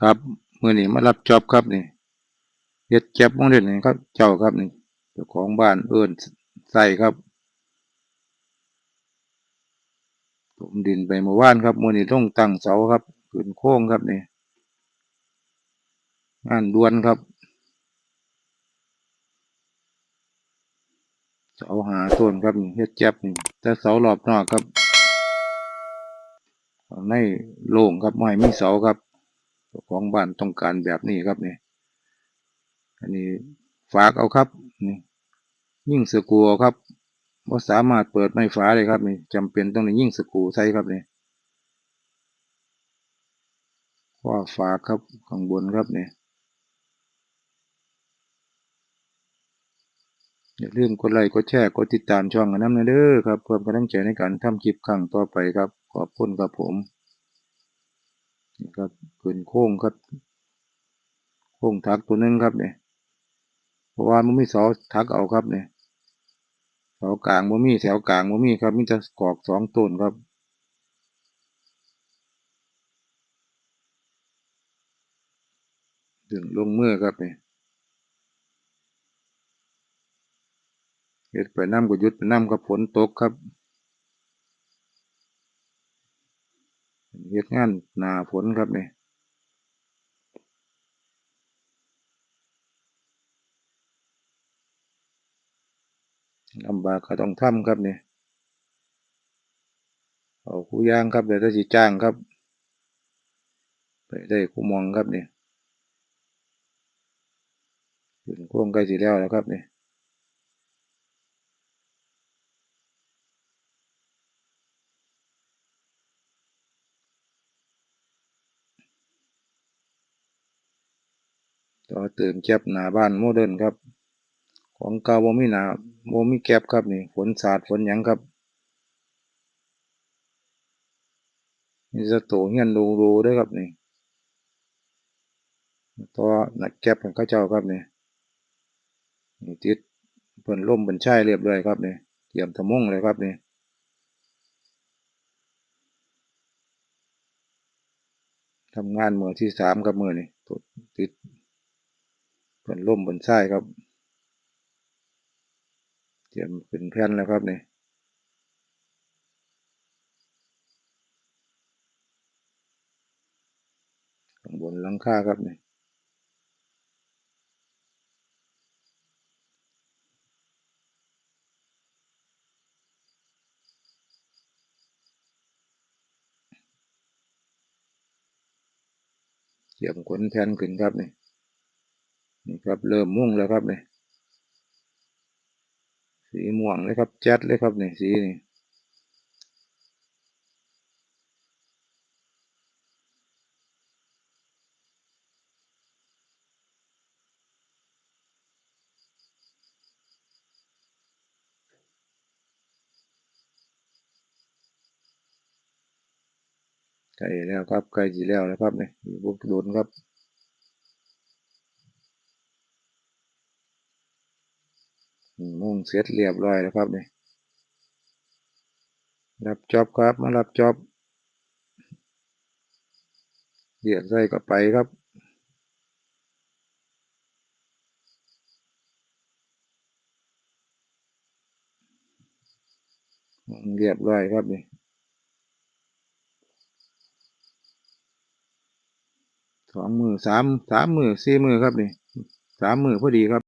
ครับมื่อนี้มารับจอบครับนี่เฮ็ดแก็บมองเด่นนี่ครับ เจ้าครับนี่เจ้าของบ้านเอิ้นใส่ครับถมดินไปเมื่อวานครับมื่อนี้ต้องตั้งเสาครับขึ้นโค้งครับนี่งานด่วนครับเสาหาต้นครับเฮ็ดแก็บนี่แต่เสารอบนอกครับในโล่งครับไม่มีเสาครับ จ้าของบ้านต้องการแบบนี้ครับนี่อันนี้ฝากเอาครับนี่ยิ่งสกูเอาครับว่าสามารถเปิดไม้ฝาเลยครับนี่จำเป็นต้องได้ยิ่งสกูใส่ครับนี่ว่าฝากครับข้างบนครับนี่อย่าลืมกดไลค์กดแชร์กดติดตามช่องกันน้ำนะเด้อครับเพิ่มกำลังใจในการทำคลิปครั้งต่อไปครับ ขอบคุณครับผม นี่ครับขึ้นโค้งครับ โค้งทักตัวนึงครับเนี่ยเพราะว่ามันมีเสาทักเอาครับเนี่ยเสากลางมันมีแถวกลางมันมีครับมีแต่กอกสองต้นครับดึงลงมือครับเนี่ยเฮ็ดไปน้ำก็ยุดไปน้ำครับฝนตกครับ เฮ็ดงานหนาฝนครับเนี่ยลำบากก็ต้องทำครับเนี่ยเอาคู่ย่างครับเดี๋ยวจะสิจ้างครับ ไปได้คู่มองครับเนี่ยขึ้นโค้งใกล้สิแล้วแล้วครับเนี่ย ต่อเติมแก็บหนาบ้านโมเดิร์นครับ ของเก่าบ่มีหนาบ่มีแก็บครับนี่ฝนสาดฝนหยังครับนี่จะโตเฮียนดูดูด้วยครับนี่ต่อหนักแก็บของข้าเจ้าครับนี่นี่ติดเพิ่นล่มเป็นช่ายเรียบร้อยครับนี่เตรียมทะมงเลยครับนี่ทำงานมือที่สามครับมือนี่ติด เพิ่นล่มบนช่ายครับเตรียมเป็นแผ่นแล้วครับนี่ข้างบนหลังคาครับนี่เตรียมขนแผ่นขึ้นครับนี่ นี่ครับ เริ่มมุ่งแล้วครับนี่สีม่วงเลยครับแจ๊ดเลยครับนี่สีนี่ใกล้แล้วครับใกล้จีแล้วแล้วครับนี่อยู่บกโดนครับ มุ่งเสร็จเรียบร้อยแล้วครับนี่รับจอบครับ มารับจอบเหยียดใส่ก็ไปครับเรียบร้อยครับนี่สองมือสามสามมือสี่มือครับนี่สามมือพอดีครับ